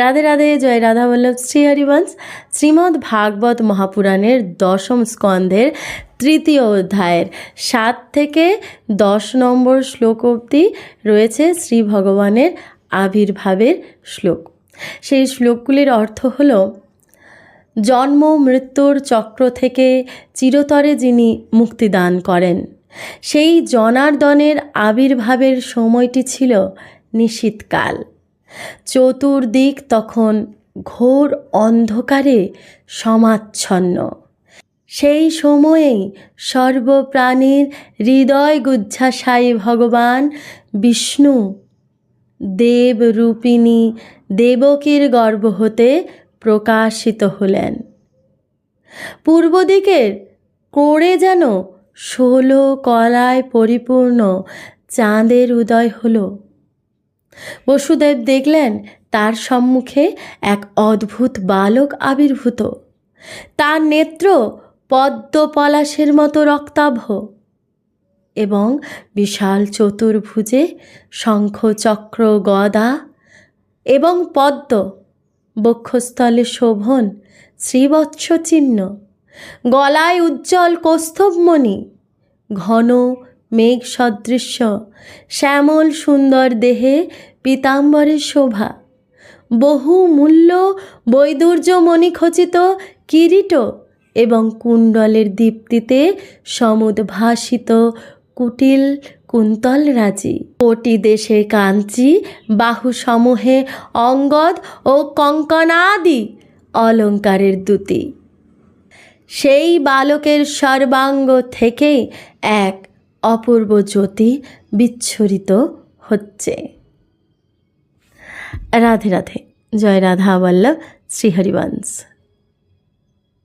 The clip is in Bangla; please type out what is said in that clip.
রাধে রাধে, জয় রাধা বল্লভ শ্রীহরিবংশ শ্রীমদ্ ভাগবত মহাপুরাণের দশম স্কন্ধের তৃতীয় অধ্যায়ের সাত থেকে দশ নম্বর শ্লোক অবধি রয়েছে শ্রী ভগবানের আবির্ভাবের শ্লোক। সেই শ্লোকগুলির অর্থ হল, জন্ম মৃত্যুর চক্র থেকে চিরতরে যিনি মুক্তিদান করেন, সেই জনার্দনের আবির্ভাবের সময়টি ছিল নিশীতকাল চতুর্দিক তখন ঘোর অন্ধকারে সমাচ্ছন্ন। সেই সময়েই সর্বপ্রাণীর হৃদয় গুচ্ছাসায়ী ভগবান বিষ্ণু দেবরূপিণী দেবকীর গর্ভ হতে প্রকাশিত হলেন। পূর্ব দিকের কোড়ে যেন ষোলো কলায় পরিপূর্ণ চাঁদের উদয় হলো। বসুদেব দেখলেন, তার সম্মুখে এক অদ্ভুত বালক আবির্ভূত। তার নেত্র পদ্ম পলাশের মতো রক্তাভ এবং বিশাল চতুর্ভুজে শঙ্খ চক্র গদা এবং পদ্ম বক্ষস্থলে শোভন শ্রীবৎস চিহ্ন গলায় উজ্জ্বল কৌস্তভমণি ঘন মেঘ সদৃশ্য শ্যামল সুন্দর দেহে পীতাম্বরের শোভা। বহু মূল্য বৈদুর্যমণি খচিত কিরীট এবং কুণ্ডলের দীপ্তিতে সমুদ্ভাসিত কুটিল কুন্তল রাজি। কোটি দেশে কাঞ্চি বাহু সমূহে অঙ্গদ ও কঙ্কনাদি অলঙ্কারের দ্যুতি। সেই বালকের সর্বাঙ্গ থেকেই এক অপূর্ব জ্যোতি বিচ্ছরিত হচ্ছে। রাধে রাধে। জয় রাধা বল্লভ শ্রীহরিবংশ।